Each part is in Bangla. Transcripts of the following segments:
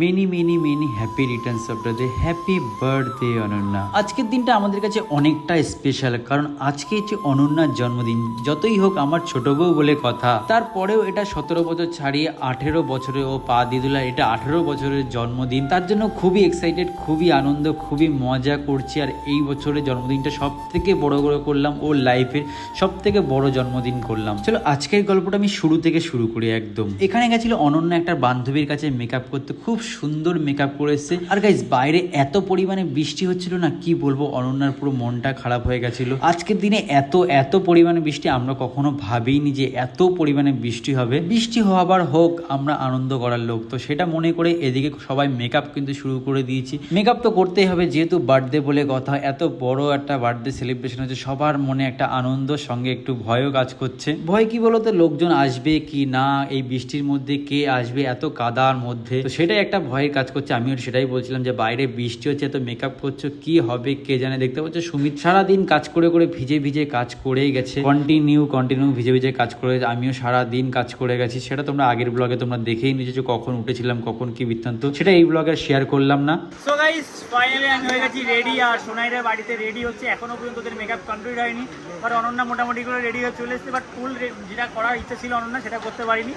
Many many many happy returns of the happy birthday Ananya আজকের দিনটা আমাদের কাছে অনেকটা স্পেশাল কারণ আজকে হচ্ছে অনন্যার জন্মদিন। যতই হোক আমার ছোট বউ বলে কথা, তারপরেও এটা সতেরো বছর ছাড়িয়ে আঠেরো বছরে ও পা দিয়ে দিল, এটা আঠেরো বছরের জন্মদিন। তার জন্য খুবই এক্সাইটেড খুবই আনন্দ, খুবই মজা করছি। আর এই বছরের জন্মদিনটা সব থেকে বড় করে করলাম ওর লাইফের সব থেকে বড় জন্মদিন করলাম। চলো, আজকের গল্পটা আমি শুরু থেকে শুরু করি একদম। এখানে গেছিল অনন্যা একটা বান্ধবীর কাছে মেকআপ করতে। খুব সুন্দর মেকআপ করে এসছে আর গাইজ বাইরে এত পরিমাণে বৃষ্টি হচ্ছিল না, কি বলব? অনন্যার পুরো মনটা খারাপ হয়ে গেছিল। আজকের দিনে এত এত পরিমাণে বৃষ্টি আমরা কখনো ভাবিনি যে এত পরিমাণে বৃষ্টি হবে। বৃষ্টি হওয়াবার হোক, আমরা আনন্দ করার লোক। তো সেটা মনে করে এদিকে সবাই মেকআপ কিন্তু শুরু করে দিয়েছি। মেকআপ তো করতেই হবে, যেহেতু বার্থডে বলে কথা, এত বড় একটা বার্থডে সেলিব্রেশন হচ্ছে, সবার মনে একটা আনন্দ, সঙ্গে একটু ভয়ও কাজ করছে। ভয় কি বলতো? লোকজন আসবে কি না? এই বৃষ্টির মধ্যে কে আসবে? এত কাদার মধ্যে। তো সেটাই একটা ভয়ের কাজ করছে, আমিও সেটাই বলছিলাম যে বাইরে বৃষ্টি হচ্ছে এত মেকআপ করছ, কি হবে কে জানে দেখতে পাচ্ছ, সুমিত সারাদিন কাজ করে করে ভিজে ভিজে কাজ করেই গেছে। কন্টিনিউ কন্টিনিউ ভিজে ভিজে কাজ করে, আমিও সারা দিন কাজ করে গেছি। সেটা তোমরা আগের ব্লগে তোমরা দেখেই নিয়েছো কখন উঠেছিলাম, কখন কি বৃত্তান্ত। সেটা এই ব্লগে শেয়ার করলাম না। সো গাইস ফাইনালি আমি হয়ে গেছি রেডি আর সোনাইরা বাড়িতে রেডি হচ্ছে। এখনও পর্যন্ত ওদের মেকআপ কমপ্লিট হয়নি। বাট অনন্যা মোটামুটি করে রেডি হয়ে চলে এসেছে। বাট ফুল যেটা করার ইচ্ছা ছিল অনন্যা, সেটা করতে পারিনি।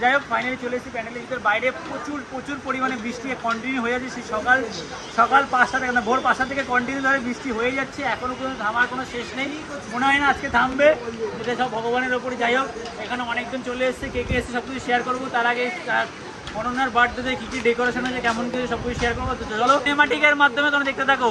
যাই হোক ফাইনালি চলে এসেছি প্যান্ডেলের ভিতর। বাইরে প্রচুর প্রচুর পরিমাণে বৃষ্টি কন্টিনিউ হয়ে যাচ্ছে। সকাল সকাল পাঁচটা থেকে ভোর পাঁচটা থেকে কন্টিনিউ ধরে বৃষ্টি হয়ে যাচ্ছে। এখনও কোনো থামার কোনো শেষ নেই। মনে হয় না আজকে থামবে। এটা সব ভগবানের ওপরে যাই হোক, এখানে অনেকজন চলে এসছে। কে কে এসে সব কিছু শেয়ার করব। তার আগে অনন্যার বার্থডেতে কী কি ডেকোরেশন আছে কেমন কিছু সব কিছু শেয়ার করব চলো সিনেমাটিকের মাধ্যমে তোমরা দেখতে থাকো।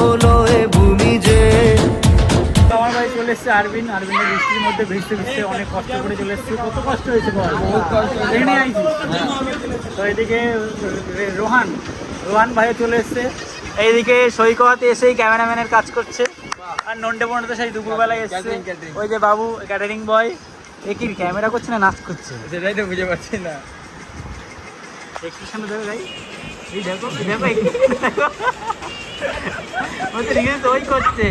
চলে এসেছে আরবিন আরবিনের বৃষ্টির মধ্যে ভিজতে ভিজতে অনেক কষ্ট করে চলে এসেছি। কত কষ্ট হয়েছে বল? ট্রেনে আইছি তো এদিকে রোহান রোহান ভাই চলে এসেছে। এইদিকে সৈকত এসেই ক্যামেরাম্যানের কাজ করছে। আর নন্ডে বন্ডে সেই দুপুরবেলায় এসেছে। ওই যে বাবু ক্যাটারিং বয় এ কি ক্যামেরা করছে না নাচ করছে? সেটাই তো বুঝে পারছি না। একটু সামনে দেবে ভাই ওদের রিলস করছে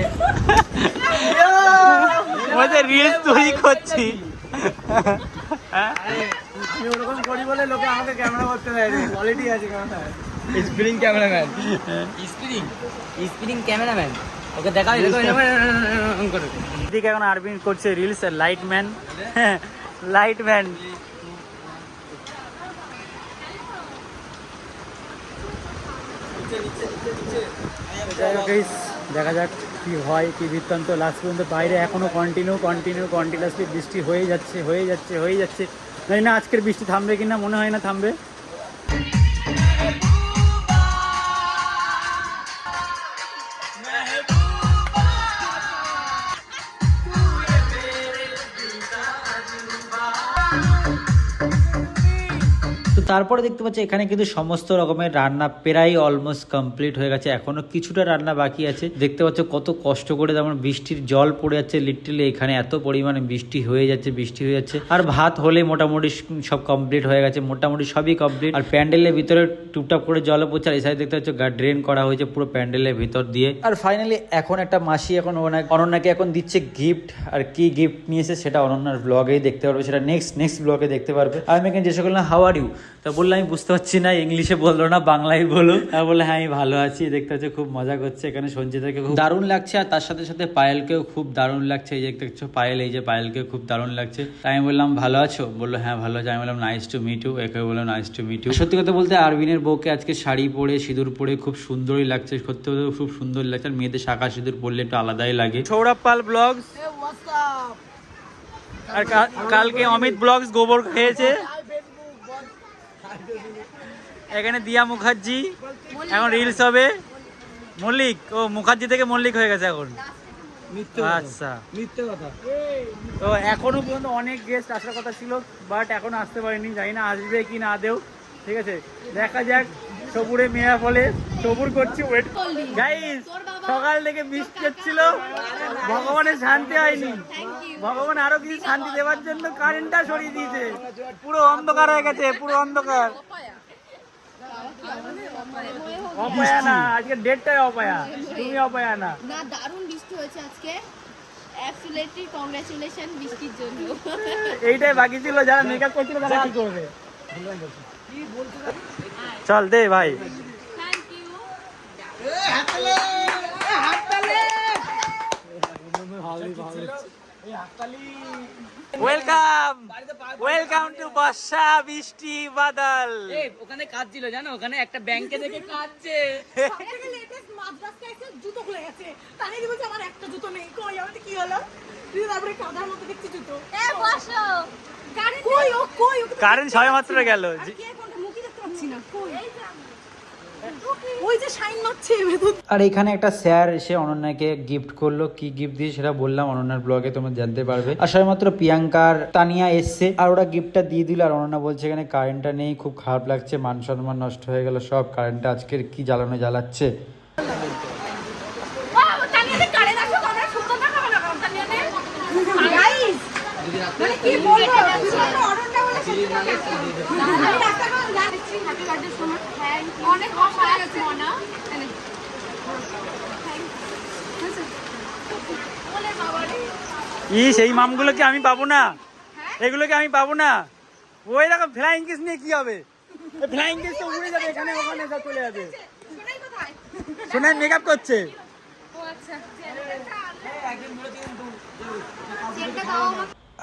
ওদের রিলস তৈরি করছি হ্যাঁ? বলে লোকে আমাকে ক্যামেরা করতে কোয়ালিটি আছে ক্যামেরাম্যান ওকে দেখা করছে রিলস লাইট ম্যান দেখা যাক কি হয়, কি বৃত্তান্ত। লাস্ট পর্যন্ত বাইরে এখনও কন্টিনিউ কন্টিনিউ কন্টিনিউসলি বৃষ্টি হয়ে যাচ্ছে হয়ে যাচ্ছে হয়ে যাচ্ছে। জানি না আজকের বৃষ্টি থামবে কিনা, মনে হয় না থামবে। তো তারপরে দেখতে পাচ্ছি এখানে কিন্তু সমস্ত রকমের রান্না প্রায় অলমোস্ট কমপ্লিট হয়ে গেছে। এখনও কিছুটা রান্না বাকি আছে। দেখতে পাচ্ছ কত কষ্ট করে যেমন বৃষ্টির জল পড়ে যাচ্ছে লিটারেলি এখানে এত পরিমাণে বৃষ্টি হয়ে যাচ্ছে, বৃষ্টি হয়ে যাচ্ছে। আর ভাত হলে মোটামুটি সব কমপ্লিট হয়ে গেছে, মোটামুটি সবই কমপ্লিট আর প্যান্ডেলের ভিতরে টুপটাপ করে জল পড়ছে, আর এই সাইড দেখতে পাচ্ছ ড্রেন করা হয়েছে পুরো প্যান্ডেলের ভিতর দিয়ে। আর ফাইনালি এখন একটা মাসি এখন অনন্যাকে এখন দিচ্ছে গিফট আর কি গিফট নিয়েছে সেটা অনন্যার ব্লগেই দেখতে পারবে, সেটা নেক্সট নেক্সট ব্লগে দেখতে পারবে। আমি এখানে করলাম হাউ আর ইউ তা বললাম আমি বুঝতে পারছি না ইংলিশে বলল না বাংলায় বলো আর বললে হ্যাঁ আমি ভালো আছি দেখতে হচ্ছে খুব মজা করছে এখানে সঞ্জিতাকে খুব দারুণ লাগছে আর তার সাথে সাথে পায়েলকেও খুব দারুণ লাগছে এই যে দেখছ পায়েল এই যে পায়েলকেও খুব দারুণ লাগছে। তাই আমি বললাম ভালো আছো? বলল হ্যাঁ ভালো আছে। আমি বললাম নাইস টু মিট ইউ একে বললাম নাইস টু মিট ইউ সত্যি কথা বলতে আরবিনের বউকে আজকে শাড়ি পরে সিঁদুর পরে খুব সুন্দরই লাগছে সত্যি কথা খুব সুন্দর লাগছে আর মেয়েদের শাখা সিঁদুর পরলে একটু আলাদাই লাগে। সৌরভ পাল ব্লগস। আর কালকে অমিত ব্লগস গোবর খেয়েছে। এখানে দিয়া মুখার্জি এখন রিলস হবে। মল্লিক ও মুখার্জি থেকে মল্লিক হয়ে গেছে এখন। আচ্ছা। মিথ্যে কথা। তো এখনও পর্যন্ত অনেক গেস্ট আসার কথা ছিল বাট এখনও আসতে পারেনি জানি না আসবে কি না দেও। ঠিক আছে? দেখা যাক সবুরে মেয়া সবুর করছি ওয়েট? গাইস সকাল থেকে বৃষ্টি হচ্ছিল ভগবানের শান্তি হয়নি. ভগবান আরও কিছু শান্তি দেওয়ার জন্য কারেন্টটা সরিয়ে দিয়েছে। পুরো অন্ধকার হয়ে গেছে পুরো অন্ধকার। অপায়া। না আজকে ডেটটাই অপায়া তুমি অপায়া না। না দারুণ বৃষ্টি হয়েছে আজকে। অ্যাবসলিউটলি কংগ্রাচুলেশন বৃষ্টির জন্য। এইটাই বাকি ছিল যারা মেকআপ করছিল তারা কি করবে? চল দে ভাই। Thank you welcome welcome to বর্ষা বৃষ্টি বাদল ওখানে কাজ ছিল জানো ওখানে একটা ব্যাংকে দেখে কাজছে জুতো খুলে গেছে। তাহলে বলছে, আমার একটা জুতো নেই। কই, আমার কি হলো? তারপরে কাদার মতো দেখছি জুতো। এ বসো কই ও, কই? কারেন্ট ছয় মাত্র গেল আর কে কোনটা? মুখই দেখতে পাচ্ছি না। কই? আর এখানে একটা স্যার এসে অনন্যাকে গিফট করল। কি গিফট দিয়ে সেটা বললাম অনন্যার ব্লগে তোমরা জানতে পারবে। আর সবেমাত্র প্রিয়াঙ্কার তানিয়া এসছে আর ওরা গিফটটা দিয়ে দিল। আর অনন্যা বলছে, এখানে কারেন্টটা নেই, খুব খারাপ লাগছে, মান সম্মান নষ্ট হয়ে গেল, সব কারেন্টটা আজকের কি জ্বালানো জ্বালাচ্ছে গাইস মানে কি বলব শুধুমাত্র অর্ডারটা বলে শেষ করতে পারব না। আমি রাস্তাঘাট যাচ্ছি, happy birthday so much. Thank you অনেক কষ্ট হয়ে গেছে মনা বলে বাবারে ই সেই মামগুলোকে আমি পাবো না? এগুলোকে আমি পাবো না? ওই রকম ফ্লাইং কিস নিয়ে কি হবে? ফ্লাইং কিস তো উড়ে যাবে এখানে ওখানে সব চলে যাবে। শোনাই মেকআপ করছে।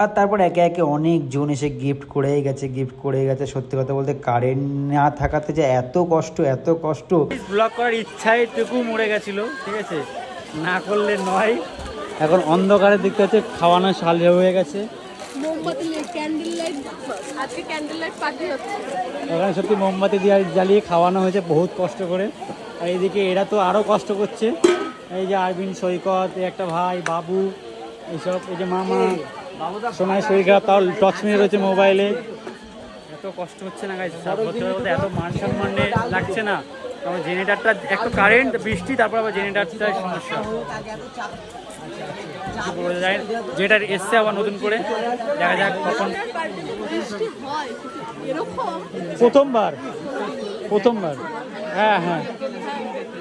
আর তারপর একে একে অনেক জন এসে গিফট করেই গেছে গিফট করে গেছে। সত্যি কথা বলতে কারেন্ট না থাকাতে যে এত কষ্ট এত কষ্ট। ব্লগ করার ইচ্ছাই টুকু মরে গেছিল ঠিক আছে? না করলে নয়। এখন অন্ধকারে দেখতে হচ্ছে খাওয়ানো সাল হয়ে গেছে। মোমবাতি ক্যান্ডেল লাইট আজকে ক্যান্ডেল লাইট পার্টি হচ্ছে। ওখানে সত্যি মোমবাতি দিয়ে জ্বালিয়ে খাওয়ানো হয়েছে বহুত কষ্ট করে। আর এইদিকে এরা তো আরও কষ্ট করছে। এই যে আরবিন সৈকত একটা ভাই বাবু এইসব এই যে মামা সোনাই শরীর খারাপ তাও টচ মেরে রয়েছে মোবাইলে। এত কষ্ট হচ্ছে না গাইছে সব এত মান সম্মান লাগছে না। তারপর জেনারেটারটা একটা কারেন্ট বৃষ্টি তারপর আবার জেনারেটারটার সমস্যা। যেটা এসছে আবার নতুন করে। দেখা যাক কখন। প্রথমবার প্রথমবার। হ্যাঁ হ্যাঁ।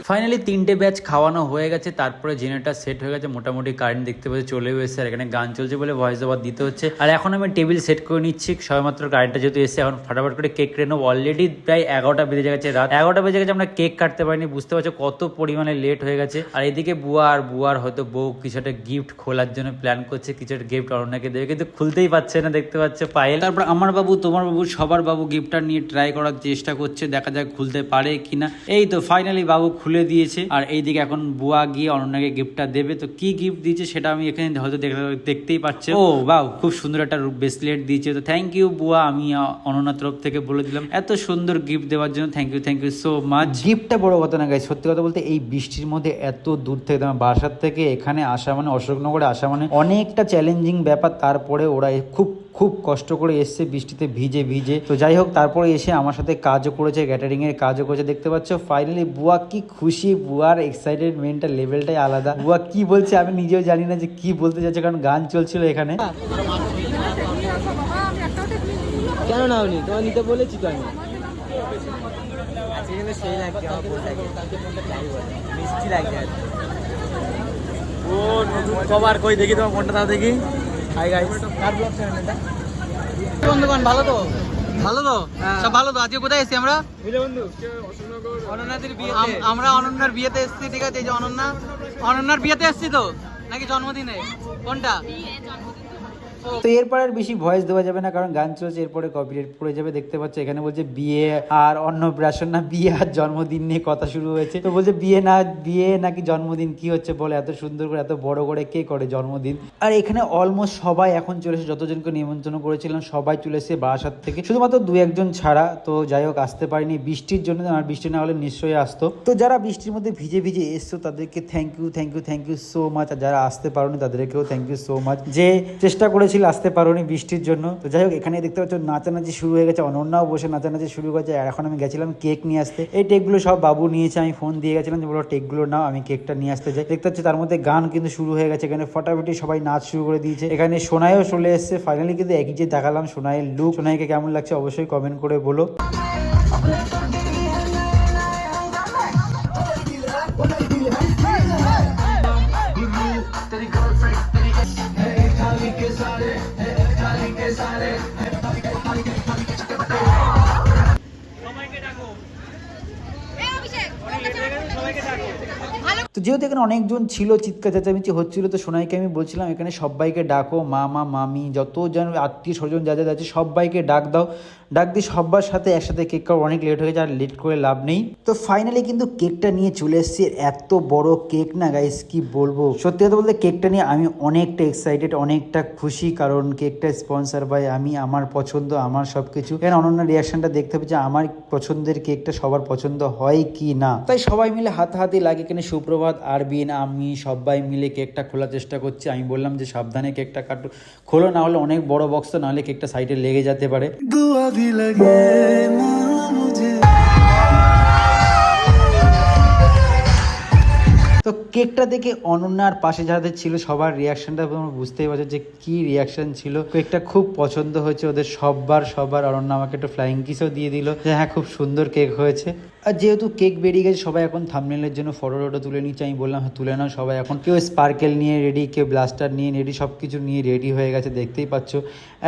ফাইনালি তিনটে ব্যাচ খাওয়ানো হয়ে গেছে, তারপরে জেনারেটার সেট হয়ে গেছে, মোটামুটি কারেন্ট দেখতে পাচ্ছি, চলেও এসেছে আর এখানে গান চলছে বলে ভয়েস ওভার দিতে হচ্ছে। আর এখন আমি টেবিল সেট করে নিচ্ছি, সবেমাত্র কারেন্টটা যেহেতু এসে এখন ফাটাফাট করে কেক কেটে নেব। অলরেডি প্রায় এগারোটা বেজে গেছে রাত। এগারোটা বেজে গেছে, আমরা কেক কাটতে পারিনি, বুঝতে পারছ কত পরিমাণে লেট হয়ে গেছে। আর এদিকে বুয়া আর বুয়ার হয়তো বউ কিছু একটা গিফট খোলার জন্য প্ল্যান করছে, কিছু একটা গিফট অরণ্যকে দেবে, কিন্তু খুলতেই পারছে না, দেখতে পাচ্ছে পায়েল তারপর আমার বাবু, তোমার বাবু, সবার বাবু গিফটটা নিয়ে ট্রাই করার চেষ্টা করছে, দেখা যাক খুলতে পারে কিনা। এই তো ফাইনালি বাবু খুলে দিয়েছে। আর এইদিকে এখন বুয়া গিয়ে অনন্যাকে গিফটটা দেবে। তো কি গিফট দিয়েছে সেটা আমি এখানে হয়তো দেখতেই পাচ্ছি। ও বাউ খুব সুন্দর একটা ব্রেসলেট দিয়েছে। তো থ্যাংক ইউ বুয়া আমি অনন্যার তরফ থেকে বলে দিলাম। এত সুন্দর গিফট দেওয়ার জন্য thank you thank you so much গিফটটা বড় কথা না গাই সত্যি কথা বলতে এই বৃষ্টির মধ্যে এত দূর থেকে আমার বাসার থেকে এখানে আসা মানে অশোকনগরে আসা মানে অনেকটা চ্যালেঞ্জিং ব্যাপার। তারপরে ওরা খুব খুব কষ্ট করে এসছে বৃষ্টিতে ভিজে ভিজে। তো যাই হোক তারপরে এসে আমার সাথে কাজও করেছে ক্যাটারিং এর কাজও করেছে দেখতে পাচ্ছ? ফাইনালি বুয়া কি খুশি বুয়ার এক্সাইটেডমেন্টটা লেভেলটাই আলাদা। বুয়া কি বলছে আমি নিজেও জানি না যে কি বলতে চাইছে কারণ গান চলছিল এখানে। কেন না উনি তোমার নিতে বলেছি তো আমি। মিষ্টি লাগছে আজকে। ও নতুন কভার কই দেখি তোমার তাও দেখি। হাই গাইস কার ব্লগ চ্যানেল এটা বন্ধুগণ ভালো তো? ভালো তো? সব ভালো তো? আজকে কোথায় এসেছি আমরা? অনন্যাদের বিয়েতে। আমরা অনন্যার বিয়েতে এসেছি ঠিক আছে? এই যে অনন্যা অনন্যার বিয়েতে এসেছি তো? নাকি জন্মদিনে? কোনটা? তো এরপর আর বেশি ভয়েস দেওয়া যাবে না, কারণ গান চলছে, এরপরে কপিরাইট পড়ে যাবে, দেখতে পাচ্ছ, এখানে বলছে বিয়ে আর অন্নপ্রাশন, না বিয়ে আর জন্মদিন নিয়ে কথা শুরু হয়েছে। তো বলছে বিয়ে না, বিয়ে নাকি জন্মদিন, কি হচ্ছে বলে, এত সুন্দর করে, এত বড় করে কে করে জন্মদিন? আর এখানে অলমোস্ট সবাই এখন চলে এসে যতজনকে নিমন্ত্রণ করেছিলাম, সবাই চলে এসে বারাসাত থেকে, শুধুমাত্র দু একজন ছাড়া, তো যাই হোক, আসতে পারিনি। বৃষ্টির জন্য, আর বৃষ্টি না হলে নিশ্চয়ই আসতো। তো যারা বৃষ্টির মধ্যে ভিজে ভিজে এসছো, তাদেরকে thank you thank you thank you so much আর যারা আসতে পারোনি, তাদেরকেও থ্যাংক ইউ সো মাচ যে চেষ্টা করে করেছিল, আসতে পারোনি বৃষ্টির জন্য। তো যাই হোক এখানে দেখতে পাচ্ছ, নাচানাচি শুরু হয়ে গেছে, অনন্যাও বসে নাচানাচি শুরু করেছে, আর এখন আমি গেছিলাম কেক নিয়ে আসতে। এই টেকগুলো সব বাবু নিয়েছে, আমি ফোন দিয়ে গেছিলাম যে, বলো, টেকগুলো নাও, আমি কেকটা নিয়ে আসতে যাই। দেখতে পাচ্ছ, তার মধ্যে গান কিন্তু শুরু হয়ে গেছে, এখানে ফটাফটি সবাই নাচ শুরু করে দিয়েছে। এখানে সোনাইও চলে এসছে ফাইনালি কিন্তু একই যে দেখালাম সোনাইয়ের লুক সোনাইকে কেমন লাগছে, অবশ্যই কমেন্ট করে বলো। সবাইকে ডাকো। তো যেহেতু এখানে অনেকজন ছিল চিৎকার চেঁচামেচি হচ্ছিল, তো সোনাইকে আমি বলছিলাম, এখানে সবাইকে ডাকো মামা মামি, যত যেন আত্মীয় স্বজন যা যা আছে সবাইকে ডাক দাও। ডাক দিয়ে সবার সাথে একসাথে কেক খাওয়া অনেক লেট হয়ে গেছে, আর লেট করে লাভ নেই। তো ফাইনালি কিন্তু কেকটা নিয়ে চলে এসেছি এত বড় কেক না গাইস কি বলব? সত্যি কথা বলতে কেকটা নিয়ে আমি অনেকটা এক্সাইটেড অনেকটা খুশি, কারণ কেকটা স্পন্সার বাই আমি, আমার পছন্দ, আমার সব কিছু এর অনন্য রিয়াকশনটা দেখতে হবে যে আমার পছন্দের কেকটা সবার পছন্দ হয় কি না। তাই সবাই মিলে হাতাহাতি লাগে এখানে সুপ্রভাত, আরবিন, আমি সবাই মিলে কেকটা খোলার চেষ্টা করছি। আমি বললাম যে সাবধানে কেকটা কাটো। খোলো, না হলে অনেক বড় বক্স তো নাহলে কেকটা সাইডে লেগে যেতে পারে। তো কেকটা দেখে অনন্যার পাশে যাদের ছিল সবার রিয়াকশনটা বুঝতেই পারছ যে কি রিয়াকশন ছিল। কেকটা খুব পছন্দ হয়েছে, ওদের সববার সবার। অনন্যা আমাকে একটু ফ্লাইং কিসও দিয়ে দিল যে হ্যাঁ খুব সুন্দর কেক হয়েছে। আর যেহেতু কেক বেরিয়ে গেছে, সবাই এখন থামনেলের জন্য ফটো টটো তুলে নিচ্ছে। আমি বললাম হ্যাঁ তুলে নাও সবাই এখন। কেউ স্পার্কেল নিয়ে রেডি কেউ ব্লাস্টার নিয়ে রেডি সব কিছু নিয়ে রেডি হয়ে গেছে, দেখতেই পাচ্ছ।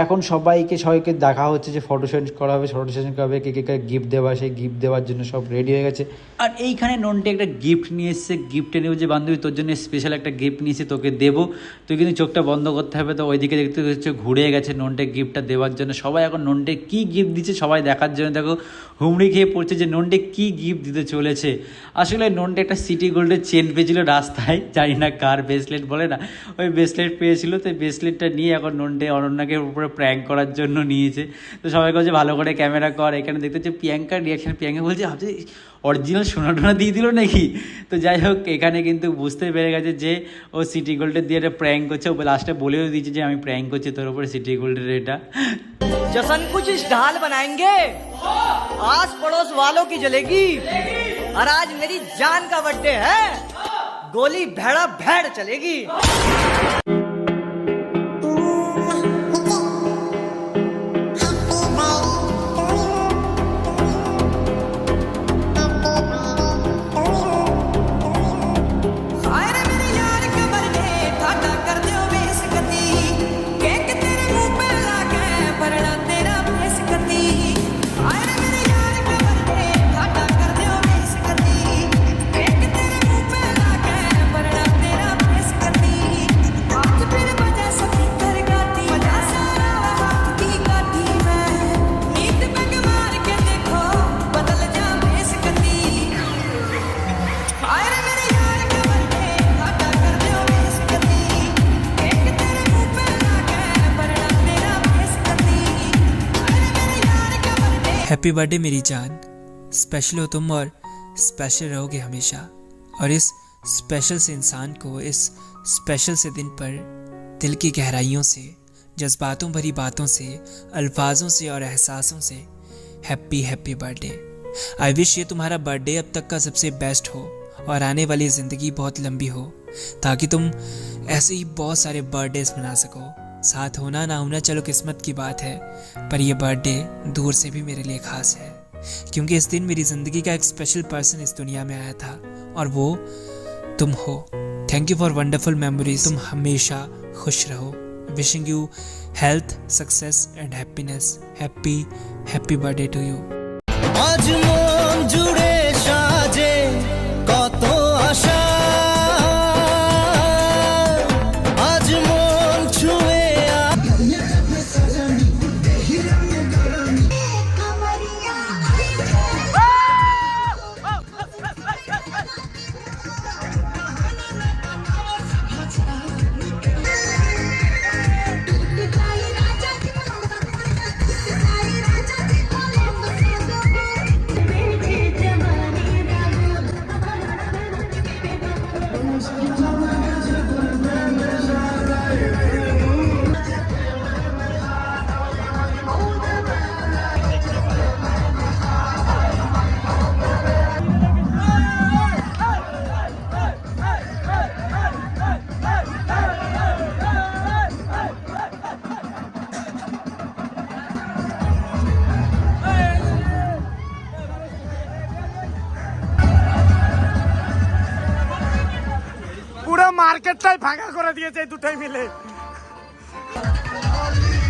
এখন সবাইকে সবাইকে দেখা হচ্ছে যে ফটো সেশন করা হবে ফটো সেশন করা হবে, কে কে গিফট দেওয়া, সেই গিফট দেওয়ার জন্য সব রেডি হয়ে গেছে। আর এইখানে ননটে একটা গিফট নিয়ে এসছে গিফটে নেব যে বান্ধবী, তোর জন্য স্পেশাল একটা গিফট নিয়েছি, তোকে দেবো। তুই কিন্তু চোখটা বন্ধ করতে হবে, তো ওইদিকে দেখতে হচ্ছে ঘুরে গেছে ননটে গিফটটা দেওয়ার জন্য। সবাই এখন ননটে কী গিফট দিচ্ছে সবাই দেখার জন্য। দেখো হুমড়ি খেয়ে পড়ছে যে নন্ডে কি গিফট দিতে চলেছে। আসলে নন্ডে একটা সিটি গোল্ডের চেন পেয়েছিল রাস্তায়, জানি না কার ব্রেসলেট বলে না। ওই ব্রেসলেট পেয়েছিল, তো ব্রেসলেটটা নিয়ে এখন নন্ডে অনন্যাকে উপরে প্র্যাঙ্ক করার জন্য নিয়েছে। তো সবাই বলছে, ভালো করে ক্যামেরা কর। এখানে দেখতে হচ্ছে প্রিয়াঙ্কার রিয়াকশান প্রিয়াঙ্কা বলছে, ভাবছে অরিজিনাল সোনা টোনা দিয়ে দিল নাকি? তো যাই হোক, এখানে কিন্তু বুঝতে পেরে গেছে যে ও সিটি গোল্ডের দিয়ে একটা প্র্যাঙ্ক করছে। ও লাস্টে বলেও দিয়েছে যে, আমি প্র্যাঙ্ক করছি তোর উপরে সিটি গোল্ডের এটা। জসন কুচিস ঢাল বানায়েঙ্গে। आस पड़ोस वालों की जलेगी। और आज मेरी जान का बर्थडे है। गोली भेड़ा भेड़ चलेगी। हैप्पी बर्थडे मेरी जान। स्पेशल हो तुम और स्पेशल रहोगे हमेशा। और इस स्पेशल से इंसान को, इस स्पेशल से दिन पर दिल की गहराइयों से, जज्बातों भरी बातों से, अल्फाजों से और एहसासों से happy happy birthday I wish ये तुम्हारा बर्थडे अब तक का सबसे बेस्ट हो और आने वाली ज़िंदगी बहुत लंबी हो, ताकि तुम ऐसे ही बहुत सारे बर्थडेज मना सको। साथ होना ना होना चलो किस्मत की बात है, पर यह बर्थडे दूर से भी मेरे लिए खास है, क्योंकि इस दिन मेरी ज़िंदगी का एक स्पेशल पर्सन इस दुनिया में आया था, और वो तुम हो। Thank you for wonderful memories तुम हमेशा खुश रहो। Wishing you health success and happiness happy happy birthday to you आज মার্কেটটাই ফাঁকা করে দিয়েছে দুটাই মিলে।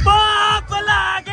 বাপ লাগেলো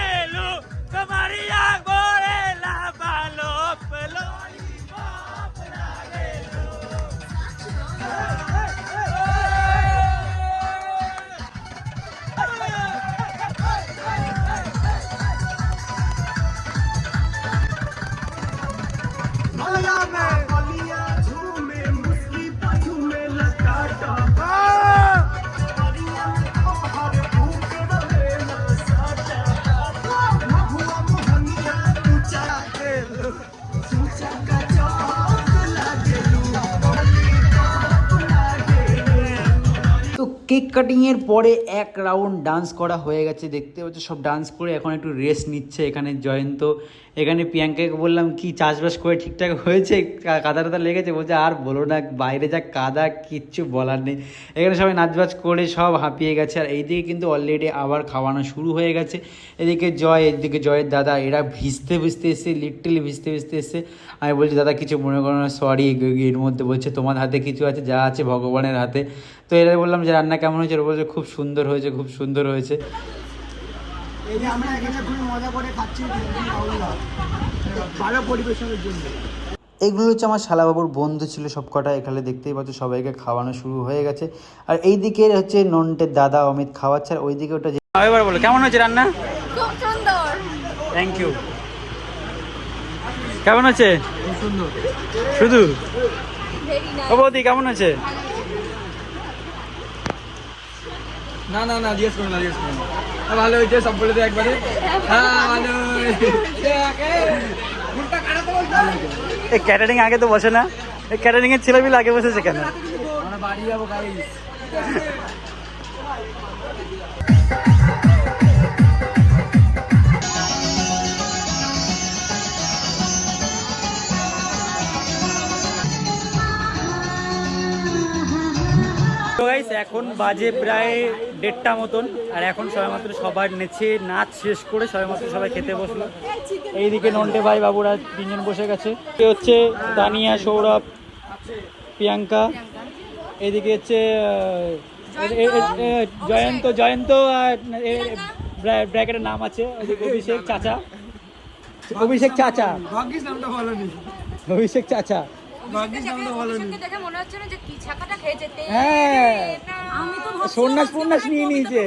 কেক কাটিংয়ের পরে এক রাউন্ড ডান্স করা হয়ে গেছে, দেখতে পাচ্ছ সব ডান্স করে এখন একটু রেস্ট নিচ্ছে, এখানে জয়ন্ত এখানে প্রিয়াঙ্কাকে বললাম, কি চাষবাস করে ঠিকঠাক হয়েছে? কাদা টাদা লেগেছে। বলছে, আর বলো না, বাইরে যা কাদা, কিচ্ছু বলার নেই। এখানে সবাই নাচবাজ করে সব হাঁপিয়ে গেছে। আর এইদিকে কিন্তু অলরেডি আবার খাওয়ানো শুরু হয়ে গেছে। এদিকে জয়, এদিকে জয়ের দাদা, এরা ভিজতে ভিজতে এসে লিটারালি ভিজতে ভিজতে এসে আমি বলছি, দাদা, কিছু মনে করো না সরি এর মধ্যে বলছে, তোমার হাতে কিছু আছে, যা আছে ভগবানের হাতে। তো এরা বললাম যে, রান্না কেমন হয়েছে? ওরা বলছে, খুব সুন্দর হয়েছে, খুব সুন্দর হয়েছে। এই যে আমরা এখানে খুবই মজা করে খাচ্ছি ভালো পরিবেশনের জন্য। এগুলো হচ্ছে আমার শালাবাবুর বন্ধু ছিল সব কটা এখানে দেখতেই পাচ্ছ সবাইকে খাওয়ানো শুরু হয়ে গেছে। আর এই দিকে হচ্ছে নন্টের দাদা অমিত খাওয়াচ্ছে আর ওইদিকে ওটা এবার বলো কেমন হয়েছে রান্না? খুব সুন্দর। থ্যাংক ইউ কেমন আছে শুধু। ও বৌদি কেমন আছে না না না জিজ্ঞেস করো না জিজ্ঞেস করো না। হ্যাঁ, ভালো হয়েছে সব বলে দে একবারে। হ্যাঁ ভালো এই ক্যাটারিং আগে তো বসে না। এই ক্যাটারিং এর ছেলেপিলে আগে বসেছে কেন? আমরা বাড়ি যাব গাইস এখন বাজে প্রায় দেড়টা মতন আর এখন সবাই মাত্র সবার নেচে নাচ শেষ করে সবাই মাত্র সবাই খেতে বসল। এইদিকে নন্টে ভাই বাবুরা তিনজন বসে গেছে। এ হচ্ছে তানিয়া সৌরভ প্রিয়াঙ্কা। এদিকে হচ্ছে জয়ন্ত জয়ন্ত আর ব্র্যাকেটের নাম আছে অভিষেক চাচা। অভিষেক চাচা। অভিষেক চাচা। ভাগ্যিস নামটা বলনি দেখে মনে হচ্ছে না যে খেয়ে যেতে হ্যাঁ। আমি তো সন্ন্যাস ফন্ন্যাস মানে নিয়ে নিয়েছে।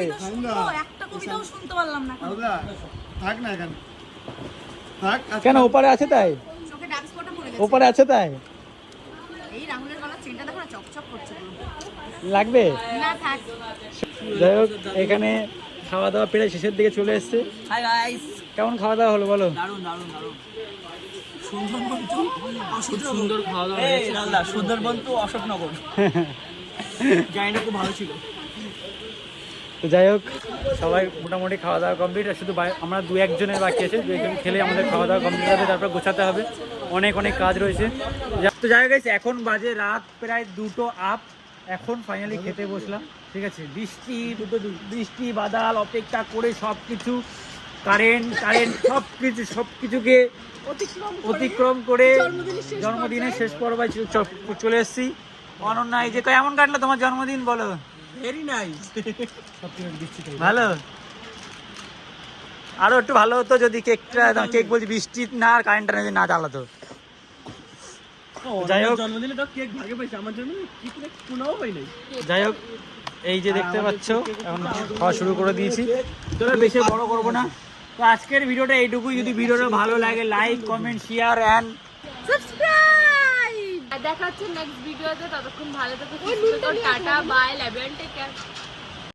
একটা কবিতাও শুনতে পারলাম না থাক না এখানে। থাক আচ্ছা। কেন ওপারে আছে তাই? ওপারে আছে তাই? এই চেনটা দেখো না চকচক করছে লাগবে? না থাক। যাই হোক এখানে খাওয়া দাওয়া পেরে শেষের দিকে চলে এসছে। কেমন খাওয়া দাওয়া হলো বলো? সুন্দরবন সুন্দর খাওয়া দাওয়া সুন্দরবন তো অশোকনগর। জায়গাটা খুব ভালো ছিল। তো যাই হোক সবাই মোটামুটি খাওয়া দাওয়া কমপ্লিট আর শুধু আমরা দু একজনের বাকি আছে দু একজন খেলে আমাদের খাওয়া দাওয়া কমপ্লিট হবে তারপর গোছাতে হবে। অনেক অনেক কাজ রয়েছে। তো যাই হোক এখন বাজে রাত প্রায় দুটো আপ এখন ফাইনালি খেতে বসলাম ঠিক আছে? বৃষ্টি দুটো বৃষ্টি বাদাল অপেক্ষা করে সব কিছু কারেন্ট কারেন্ট সব কিছু সব কিছুকে অতিক্রম করে জন্মদিনের শেষ চ- চলে এসেছি। অনন্যা এই যে কেমন কাটলো তোমার জন্মদিন বলো। ভেরি নাইস ভালো। আরও একটু ভালো হতো যদি কেকটা কেক বলছি বৃষ্টি না আর কারেন্টটা যদি না জ্বালাতো। যাই হোক। জন্মদিনে তো কেক ভাগে পাইছে আমার জন্য কোনাও পাই নাই। যাই হোক এই যে দেখতে পাচ্ছ এখন খাওয়া শুরু করে দিয়েছি। তবে বেশি বড় করব না। তো আজকের ভিডিওটা এইটুকুই। যদি ভিডিওটা ভালো লাগে like comment share and subscribe দেখা হচ্ছে নেক্সট ভিডিওতে ততক্ষণ ভালো থাকো টাটা বাই লেভেন টেক কেয়ার